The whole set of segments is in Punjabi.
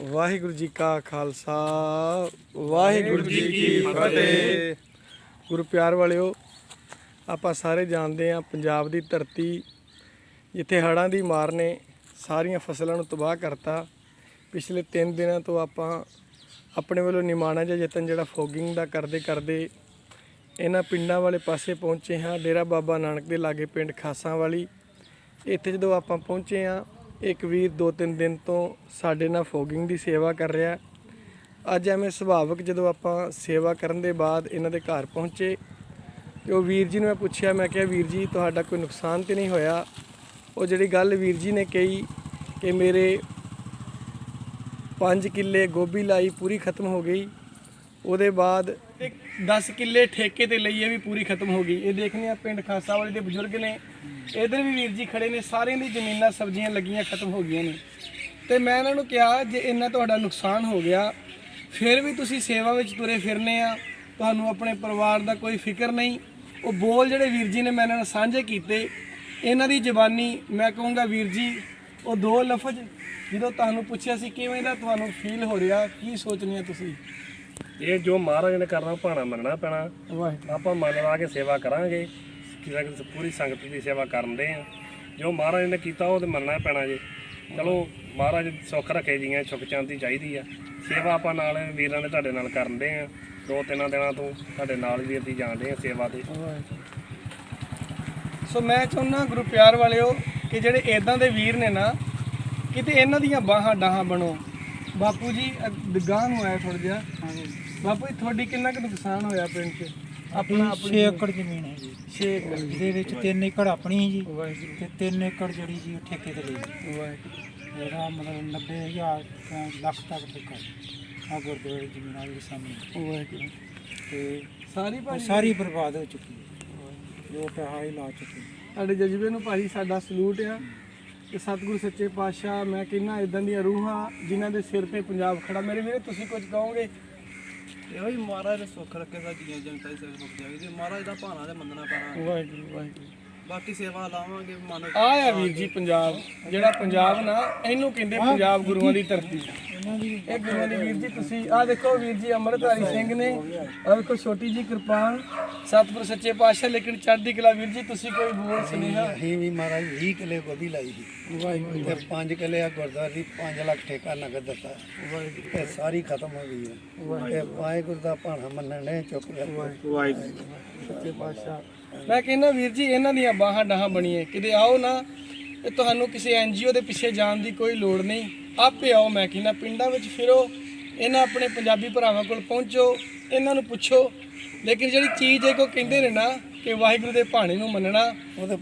ਵਾਹਿਗੁਰੂ ਜੀ ਕਾ ਖਾਲਸਾ, ਵਾਹਿਗੁਰੂ ਜੀ ਕੀ ਫਤਿਹ। ਗੁਰੂ ਪਿਆਰ ਵਾਲਿਓ, ਆਪਾਂ ਸਾਰੇ ਜਾਣਦੇ ਆ ਪੰਜਾਬ ਦੀ ਧਰਤੀ ਜਿੱਥੇ ਹੜ੍ਹਾਂ ਦੀ ਮਾਰ ਨੇ ਸਾਰੀਆਂ ਫਸਲਾਂ ਨੂੰ ਤਬਾਹ ਕਰਤਾ। ਪਿਛਲੇ 3 ਦਿਨਾਂ ਤੋਂ ਆਪਾਂ ਆਪਣੇ ਵੱਲੋਂ ਨਿਮਾਣਾ ਜਾਂ ਯਤਨ ਜਿਹੜਾ ਫੋਗਿੰਗ ਦਾ ਕਰਦੇ ਕਰਦੇ ਇਹਨਾਂ ਪਿੰਡਾਂ ਵਾਲੇ ਪਾਸੇ ਪਹੁੰਚੇ ਹਾਂ। ਡੇਰਾ ਬਾਬਾ ਨਾਨਕ ਦੇ ਲਾਗੇ ਪਿੰਡ ਖਾਸਾਂ ਵਾਲੀ ਇੱਥੇ ਜਦੋਂ ਆਪਾਂ ਪਹੁੰਚੇ ਹਾਂ ਇੱਕ ਵੀਰ ਦੋ ਤਿੰਨ ਦਿਨ ਤੋਂ ਸਾਡੇ ਨਾਲ ਫੋਗਿੰਗ ਦੀ ਸੇਵਾ ਕਰ ਰਿਹਾ। ਅੱਜ ਐਵੇਂ ਸੁਭਾਵਕ ਜਦੋਂ ਆਪਾਂ ਸੇਵਾ ਕਰਨ ਦੇ ਬਾਅਦ ਇਹਨਾਂ ਦੇ ਘਰ ਪਹੁੰਚੇ ਤੇ ਉਹ ਵੀਰ ਜੀ ਨੂੰ ਮੈਂ ਪੁੱਛਿਆ, ਮੈਂ ਕਿਹਾ, ਵੀਰ ਜੀ, ਤੁਹਾਡਾ ਕੋਈ ਨੁਕਸਾਨ ਤੇ ਨਹੀਂ ਹੋਇਆ? ਉਹ ਜਿਹੜੀ ਗੱਲ ਵੀਰ ਜੀ ਨੇ ਕਹੀ ਕਿ ਮੇਰੇ 5 ਕਿੱਲੇ ਗੋਭੀ ਲਾਈ ਪੂਰੀ ਖਤਮ ਹੋ ਗਈ। ਉਹਦੇ ਬਾਅਦ 10 ਕਿੱਲੇ ਠੇਕੇ ਤੇ ਲਈ ਇਹ ਵੀ ਪੂਰੀ ਖਤਮ ਹੋ ਗਈ। ਇਹ ਦੇਖਨੇ ਆ ਪਿੰਡ ਖਾਸਾ ਵਾਲੇ ਦੇ ਬਜ਼ੁਰਗ ਨੇ। ਇਧਰ ਵੀ ਵੀਰ ਜੀ ਖੜੇ ਨੇ, ਸਾਰਿਆਂ ਦੀ ਜ਼ਮੀਨਾਂ ਸਬਜ਼ੀਆਂ ਲੱਗੀਆਂ ਖਤਮ ਹੋ ਗਈਆਂ ਨੇ। ਤੇ ਮੈਂ ਇਹਨਾਂ ਨੂੰ ਕਿਹਾ, ਜੇ ਇੰਨਾ ਤੁਹਾਡਾ ਨੁਕਸਾਨ ਹੋ ਗਿਆ, ਫਿਰ ਵੀ ਤੁਸੀਂ ਸੇਵਾ ਵਿੱਚ ਤੁਰੇ ਫਿਰਨੇ ਆ। ਤੁਹਾਨੂੰ ਆਪਣੇ ਪਰਿਵਾਰ ਦਾ ਕੋਈ ਫਿਕਰ ਨਹੀਂ। ਉਹ ਬੋਲ ਜਿਹੜੇ ਵੀਰ ਜੀ ਨੇ ਮੈਂ ਇਹਨਾਂ ਨਾਲ ਸਾਂਝੇ ਕੀਤੇ, ਇਹਨਾਂ ਦੀ ਜ਼ਬਾਨੀ, ਮੈਂ ਕਹੂੰਗਾ ਵੀਰ ਜੀ, ਉਹ ਦੋ ਲਫ਼ਜ਼ ਜਦੋਂ ਤੁਹਾਨੂੰ ਪੁੱਛਿਆ ਸੀ, ਕਿਵੇਂ ਦਾ ਤੁਹਾਨੂੰ ਫੀਲ ਹੋ ਰਿਹਾ, ਕੀ ਸੋਚਨੀ ਆ ਤੁਸੀਂ? ਇਹ ਜੋ ਮਹਾਰਾਜ ਨੇ ਕਰਨਾ ਭਾਣਾ ਮੰਨਣਾ ਪੈਣਾ। ਆਪਾਂ ਮਨ ਲਾ ਕੇ ਸੇਵਾ ਕਰਾਂਗੇ। ਕਿਸੇ ਕਿਸੇ ਪੂਰੀ ਸੰਗਤ ਦੀ ਸੇਵਾ ਕਰਨ ਦੇ ਆ। ਜੋ ਮਹਾਰਾਜ ਨੇ ਕੀਤਾ ਉਹ ਤੇ ਮੰਨਣਾ ਪੈਣਾ ਜੀ। ਚਲੋ ਮਹਾਰਾਜ ਸੁੱਖ ਰੱਖੇ ਜੀਆਂ ਸੁੱਖ ਚਾਂਦੀ ਚਾਹੀਦੀ ਆ। ਸੇਵਾ ਆਪਾਂ ਨਾਲ ਵੀਰਾਂ ਦੇ ਤੁਹਾਡੇ ਨਾਲ ਕਰਨ ਦੇ ਆ। ਦੋ ਤਿੰਨਾਂ ਦਿਨਾਂ ਤੋਂ ਤੁਹਾਡੇ ਨਾਲ ਵੀਰ ਦੀ ਜਾਣਦੇ ਆ ਸੇਵਾ ਤੇ। ਸੋ ਮੈਂ ਚਾਹੁੰਦਾ ਗੁਰੂ ਪਿਆਰ ਵਾਲਿਓ ਕਿ ਜਿਹੜੇ ਇਦਾਂ ਦੇ ਵੀਰ ਨੇ ਨਾ ਕਿਤੇ ਇਹਨਾਂ ਦੀਆਂ ਬਾਹਾਂ ਡਾਹਾਂ ਬਣੋ। ਬਾਪੂ ਜੀ ਗਾਂ ਨੂੰ ਆਇਆ ਥੋੜਾ ਜਿਹਾ। ਬਾਪੂ ਜੀ ਤੁਹਾਡੀ ਕਿੰਨਾ ਕੁ ਨੁਕਸਾਨ ਹੋਇਆ ਪਿੰਡ 'ਚ? ਆਪਣਾ 6 ਏਕੜ ਜ਼ਮੀਨ ਹੈ ਜੀ। 6 ਜਿਹਦੇ ਵਿੱਚ 3 ਏਕੜ ਆਪਣੀ ਹੈ ਜੀ ਤੇ 3 ਏਕੜ ਜਿਹੜੀ ਜੀ ਉਹ ਠੇਕੇ ਤੇ ਲਈ ਵਾਹਿਗੁਰੂ। ਇਹਦਾ ਮਤਲਬ 90000 ਤੋਂ ਲੱਖ ਤੱਕ ਠੇਕਾ ਆ ਗੁਰਦੁਆਰੇ ਦੀ ਜ਼ਮੀਨ ਆ ਜਿਹੜੀ ਸਾਹਮਣੇ। ਵਾਹਿਗੁਰੂ। ਤੇ ਸਾਰੀ ਭਾਜੀ ਸਾਰੀ ਬਰਬਾਦ ਹੋ ਚੁੱਕੀ ਹੈ। ਜੋ ਪੈਸਾ ਹੀ ਲਾ ਚੁੱਕੇ ਸਾਡੇ ਜਜ਼ਬੇ ਨੂੰ ਭਾਜੀ ਸਾਡਾ ਸਲੂਟ ਆ। ਤੇ ਸਤਿਗੁਰੂ ਸੱਚੇ ਪਾਤਸ਼ਾਹ ਮੈਂ ਕਹਿੰਨਾ ਇਦਾਂ ਦੀਆਂ ਰੂਹਾਂ ਜਿਨ੍ਹਾਂ ਦੇ ਸਿਰ ਤੇ ਪੰਜਾਬ ਖੜਾ। ਮੇਰੇ ਵੀਰੇ ਤੁਸੀਂ ਕੁਝ ਕਹੋਗੇ? ਇਹੋ ਹੀ ਮਹਾਰਾਜ ਦੇ ਸੁੱਖ ਰੱਖੇ ਦਾ ਜੀਆਂ ਜਨਤਾ ਦੀ ਸਿਰ ਮੁੱਕ ਜਾਏਗੀ ਮਹਾਰਾਜ ਦਾ ਭਾਣਾ ਤੇ ਮੰਨਣਾ ਪੈਣਾ। ਵਾਹਿਗੁਰੂ ਵਾਹਿਗੁਰੂ। ਬਾਕੀ ਸੇਵਾ ਲਾਵਾਂਗੇ ਮਨ ਆ ਆ ਵੀਰ ਜੀ ਪੰਜਾਬ। ਜਿਹੜਾ ਪੰਜਾਬ ਨਾ ਇਹਨੂੰ ਕਹਿੰਦੇ ਪੰਜਾਬ ਗੁਰੂਆਂ ਦੀ ਧਰਤੀ। ਇਹ ਗੁਰੂਆਂ ਦੀ ਵੀਰ ਜੀ ਤੁਸੀਂ ਆ ਦੇਖੋ ਵੀਰ ਜੀ ਅੰਮ੍ਰਿਤਧਾਰੀ ਸਿੰਘ ਨੇ ਆ ਦੇਖੋ ਛੋਟੀ ਜੀ ਕਿਰਪਾਨ ਸਤਿਗੁਰ ਸੱਚੇ ਪਾਤਸ਼ਾਹ ਲੇਕਿਨ ਚੜ੍ਹਦੀ ਕਲਾ ਵੀਰ ਜੀ ਤੁਸੀਂ ਕੋਈ ਬੋਲ ਸੁਨੇਹਾ? ਅਸੀਂ ਵੀ ਮਹਾਰਾਜ 20 ਕਿੱਲੇ ਗੋਭੀ ਲਾਈ ਸੀ। ਵਾਹਿਗੁਰੂ। ਤੇ 5 ਕਿੱਲੇ ਆ ਗੁਰਦੁਆਰੇ ਦੀ 5 ਲੱਖ ਠੇਕਾ ਨਗਦ ਦਿੱਤਾ। ਵਾਹਿਗੁਰੂ। ਤੇ ਸਾਰੀ ਖਤਮ ਹੋ ਗਈ ਹੈ। ਤੇ ਵਾਹਿਗੁਰੂ ਦਾ ਭਾਣਾ ਮੰਨਣ ਨੇ ਚੁੱਪ ਕਰ ਸੱਚੇ ਪਾਤਸ਼ਾਹ। ਮੈਂ ਕਹਿੰਦਾ ਵੀਰ ਜੀ ਇਹਨਾਂ ਦੀਆਂ ਬਾਹਾਂ ਡਾਹਾਂ ਬਣੀਏ ਕਿਤੇ ਆਓ ਨਾ ਤੁਹਾਨੂੰ ਕਿਸੇ ਐਨਜੀਓ ਦੇ ਪਿੱਛੇ ਜਾਣ ਦੀ ਕੋਈ ਲੋੜ ਨਹੀਂ। ਆਪੇ ਆਓ ਮੈਂ ਕਹਿੰਦਾ ਪਿੰਡਾਂ ਵਿੱਚ ਫਿਰੋ ਇਹਨਾਂ ਆਪਣੇ ਪੰਜਾਬੀ ਭਰਾਵਾਂ ਕੋਲ ਪਹੁੰਚੋ ਇਹਨਾਂ ਨੂੰ ਪੁੱਛੋ। ਲੇਕਿਨ ਜਿਹੜੀ ਚੀਜ਼ ਇਹ ਕੋ ਕਹਿੰਦੇ ਨੇ ਨਾ ਕਿ ਵਾਹਿਗੁਰੂ ਦੇ ਭਾਣੇ ਨੂੰ ਮੰਨਣਾ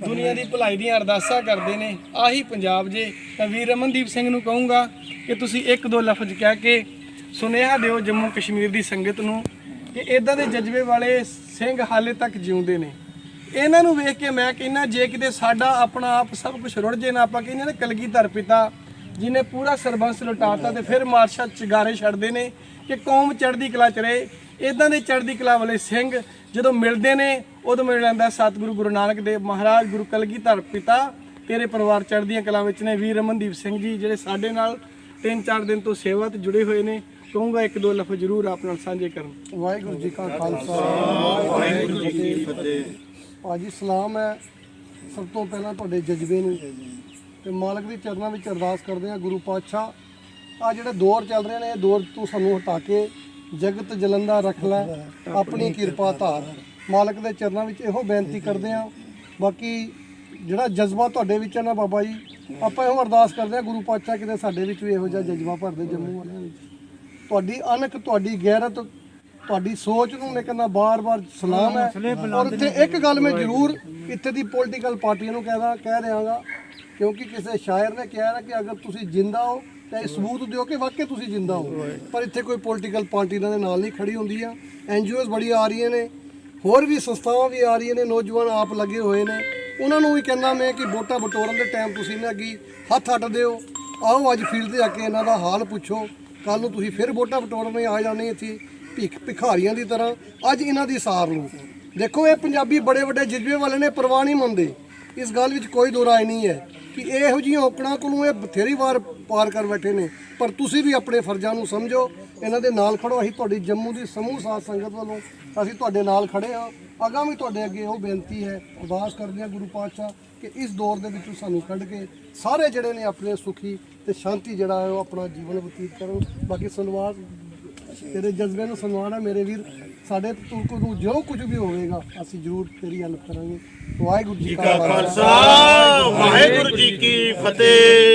ਦੁਨੀਆ ਦੀ ਭਲਾਈ ਦੀਆਂ ਅਰਦਾਸਾਂ ਕਰਦੇ ਨੇ। ਆਹੀ ਪੰਜਾਬ ਜੇ। ਤਾਂ ਵੀਰ ਰਮਨਦੀਪ ਸਿੰਘ ਨੂੰ ਕਹੂੰਗਾ ਕਿ ਤੁਸੀਂ ਇੱਕ ਦੋ ਲਫ਼ਜ਼ ਕਹਿ ਕੇ ਸੁਨੇਹਾ ਦਿਓ ਜੰਮੂ ਕਸ਼ਮੀਰ ਦੀ ਸੰਗਤ ਨੂੰ ਕਿ ਇਦਾਂ ਦੇ ਜਜ਼ਬੇ ਵਾਲੇ ਸਿੰਘ ਹਾਲੇ ਤੱਕ ਜਿਉਂਦੇ ਨੇ। ਇਹਨਾਂ ਨੂੰ ਵੇਖ ਕੇ ਮੈਂ ਕਹਿੰਦਾ ਜੇ ਕਿਤੇ ਸਾਡਾ ਆਪਣਾ ਆਪ ਸਭ ਕੁਝ ਰੁੜ ਜੇ ਨਾ ਆਪਾਂ ਕਹਿੰਦੇ ਨੇ ਕਲਗੀਧਰ ਪਿਤਾ ਜਿਨੇ ਪੂਰਾ ਸਰਬੰਸ ਲੁਟਾਤਾ ਤੇ ਫਿਰ ਮਾਰਸ਼ਾ ਚਿਗਾਰੇ ਛੱਡਦੇ ਨੇ ਕਿ ਕੌਮ ਚੜ੍ਹਦੀ ਕਲਾ ਚ ਰਹੇ। ਇਦਾਂ ਦੇ ਚੜ੍ਹਦੀ ਕਲਾ ਵਾਲੇ ਸਿੰਘ ਜਦੋਂ ਮਿਲਦੇ ਨੇ, ਉਦੋਂ ਮਿਲ ਜਾਂਦਾ ਸਤਿਗੁਰੂ ਗੁਰੂ ਨਾਨਕ ਦੇਵ ਮਹਾਰਾਜ, ਗੁਰੂ ਕਲਗੀਧਰ ਪਿਤਾ, ਤੇਰੇ ਪਰਿਵਾਰ ਚੜ੍ਹਦੀਆਂ ਕਲਾ ਵਿੱਚ ਨੇ ਵੀਰ ਰਮਨਦੀਪ ਸਿੰਘ ਜੀ, ਜਿਹੜੇ ਸਾਡੇ ਨਾਲ ਤਿੰਨ ਚਾਰ ਦਿਨ ਤੋਂ ਸੇਵਾ ਤੇ ਜੁੜੇ ਹੋਏ ਨੇ। ਕਹੂੰਗਾ ਇੱਕ ਦੋ ਲਫ਼ਜ਼ ਜ਼ਰੂਰ ਆਪ ਨਾਲ ਸਾਂਝੇ ਕਰਨ। ਵਾਹਿਗੁਰੂ ਜੀ ਕਾ ਖਾਲਸਾ, ਵਾਹਿਗੁਰੂ ਜੀ ਕੀ ਫਤਿਹ। ਭਾਜੀ ਸਲਾਮ ਹੈ। ਸਭ ਤੋਂ ਪਹਿਲਾਂ ਤੁਹਾਡੇ ਜਜ਼ਬੇ ਨੂੰ ਤੇ ਮਾਲਕ ਦੇ ਚਰਨਾਂ ਵਿੱਚ ਅਰਦਾਸ ਕਰਦੇ ਆ ਗੁਰੂ ਪਾਤਸ਼ਾਹ ਆ ਜਿਹੜੇ ਦੌਰ ਚੱਲ ਰਹੇ ਨੇ ਇਹ ਦੌਰ ਤੂੰ ਸਾਨੂੰ ਹਟਾ ਕੇ ਜਗਤ ਜਲੰਦਾ ਰੱਖ ਲੈ ਆਪਣੀ ਕਿਰਪਾ ਧਾਰ। ਮਾਲਕ ਦੇ ਚਰਨਾਂ ਵਿੱਚ ਇਹੋ ਬੇਨਤੀ ਕਰਦੇ ਆ ਬਾਕੀ ਜਿਹੜਾ ਜਜ਼ਬਾ ਤੁਹਾਡੇ ਵਿੱਚ ਹੈ ਨਾ ਬਾਬਾ ਜੀ ਆਪਾਂ ਇਹੋ ਅਰਦਾਸ ਕਰਦੇ ਆ ਗੁਰੂ ਪਾਤਸ਼ਾਹ ਕਿਤੇ ਸਾਡੇ ਵਿੱਚ ਵੀ ਇਹੋ ਜਿਹਾ ਜਜ਼ਬਾ ਭਰਦੇ ਜੰਮੂ ਵਾਲਿਆਂ ਵਿੱਚ ਤੁਹਾਡੀ ਅਣਖ ਤੁਹਾਡੀ ਗੈਰਤ ਤੁਹਾਡੀ ਸੋਚ ਨੂੰ ਮੈਂ ਕਹਿੰਦਾ ਬਾਰ-ਬਾਰ ਸਲਾਮ ਹੈ। ਔਰ ਇੱਥੇ ਇੱਕ ਗੱਲ ਮੈਂ ਜ਼ਰੂਰ ਇੱਥੇ ਦੀ ਪੋਲੀਟੀਕਲ ਪਾਰਟੀਆਂ ਨੂੰ ਕਹਿਦਾ ਕਹਿ ਦਿਆਂਗਾ। ਕਿਉਂਕਿ ਕਿਸੇ ਸ਼ਾਇਰ ਨੇ ਕਿਹਾ ਨਾ ਕਿ ਅਗਰ ਤੁਸੀਂ ਜਿੰਦਾ ਹੋ ਤਾਂ ਇਹ ਸਬੂਤ ਦਿਓ ਕਿ ਵਾਕਈ ਤੁਸੀਂ ਜਿੰਦਾ ਹੋ। ਪਰ ਇੱਥੇ ਕੋਈ ਪੋਲੀਟੀਕਲ ਪਾਰਟੀ ਇਹਨਾਂ ਦੇ ਨਾਲ ਨਹੀਂ ਖੜੀ ਹੁੰਦੀ ਆ। ਐਨਜੀਓਜ਼ ਬੜੀ ਆ ਰਹੀਆਂ ਨੇ। ਹੋਰ ਵੀ ਸੰਸਥਾਵਾਂ ਵੀ ਆ ਰਹੀਆਂ ਨੇ। ਨੌਜਵਾਨ ਆਪ ਲੱਗੇ ਹੋਏ ਨੇ। ਉਹਨਾਂ ਨੂੰ ਵੀ ਕਹਿੰਦਾ ਮੈਂ ਕਿ ਵੋਟਾਂ ਬਟੋਰਨ ਦੇ ਟਾਈਮ ਤੁਸੀਂ ਨਾ ਅੱਗੀ ਹੱਥ ਅੱਡ ਦਿਓ। ਆਓ ਅੱਜ ਫੀਲਡ ਤੇ ਆ ਕੇ ਇਹਨਾਂ ਦਾ ਹਾਲ ਪੁੱਛੋ। ਕੱਲ ਨੂੰ ਤੁਸੀਂ ਫਿਰ ਵੋਟਾਂ ਬਟੋਰਨ ਆ ਜਾਣੇ ਇੱਥੇ ਭਿਖ ਭਿਖਾਰੀਆਂ ਦੀ ਤਰ੍ਹਾਂ। ਅੱਜ ਇਹਨਾਂ ਦੀ ਸਾਰ ਲਓ ਦੇਖੋ ਇਹ ਪੰਜਾਬੀ ਬੜੇ ਵੱਡੇ ਜਜ਼ਬੇ ਵਾਲੇ ਨੇ, ਪਰਵਾਹ ਨਹੀਂ ਮੰਨਦੇ। ਇਸ ਗੱਲ ਵਿੱਚ ਕੋਈ ਦੋ ਰਾਏ ਨਹੀਂ ਹੈ ਕਿ ਇਹੋ ਜਿਹੀਆਂ ਔਕੜਾਂ ਕੋਲੋਂ ਇਹ ਬਥੇਰੀ ਵਾਰ ਪਾਰ ਕਰ ਬੈਠੇ ਨੇ। ਪਰ ਤੁਸੀਂ ਵੀ ਆਪਣੇ ਫਰਜ਼ਾਂ ਨੂੰ ਸਮਝੋ, ਇਹਨਾਂ ਦੇ ਨਾਲ ਖੜੋ। ਅਸੀਂ ਤੁਹਾਡੀ ਜੰਮੂ ਦੀ ਸਮੂਹ ਸਾਥ ਸੰਗਤ ਵੱਲੋਂ ਅਸੀਂ ਤੁਹਾਡੇ ਨਾਲ ਖੜੇ ਹਾਂ। ਅਗਾਂ ਵੀ ਤੁਹਾਡੇ ਅੱਗੇ ਉਹ ਬੇਨਤੀ ਹੈ, ਅਰਦਾਸ ਕਰਦੇ ਹਾਂ ਗੁਰੂ ਪਾਤਸ਼ਾਹ, ਕਿ ਇਸ ਦੌਰ ਦੇ ਵਿੱਚੋਂ ਸਾਨੂੰ ਕੱਢ ਕੇ ਸਾਰੇ ਜਿਹੜੇ ਨੇ ਆਪਣੇ ਸੁਖੀ ਤੇ ਸ਼ਾਂਤੀ ਜਿਹੜਾ ਹੈ ਉਹ ਆਪਣਾ ਜੀਵਨ ਬਤੀਤ ਕਰਨ। ਬਾਕੀ ਸਨਵਾਰ ਤੇਰੇ ਜਜ਼ਬੇ ਨੂੰ ਸਨਮਾਨ ਹੈ ਮੇਰੇ ਵੀਰ। ਸਾਡੇ ਤੋਂ ਨੂੰ ਜੋ ਕੁਝ ਵੀ ਹੋਵੇਗਾ ਅਸੀਂ ਜ਼ਰੂਰ ਤੇਰੀ ਹੈਲਪ ਕਰਾਂਗੇ। ਵਾਹਿਗੁਰੂ ਜੀ ਕਾ ਖਾਲਸਾ। ਵਾਹਿਗੁਰੂ ਜੀ ਕੀ ਫਤਿਹ।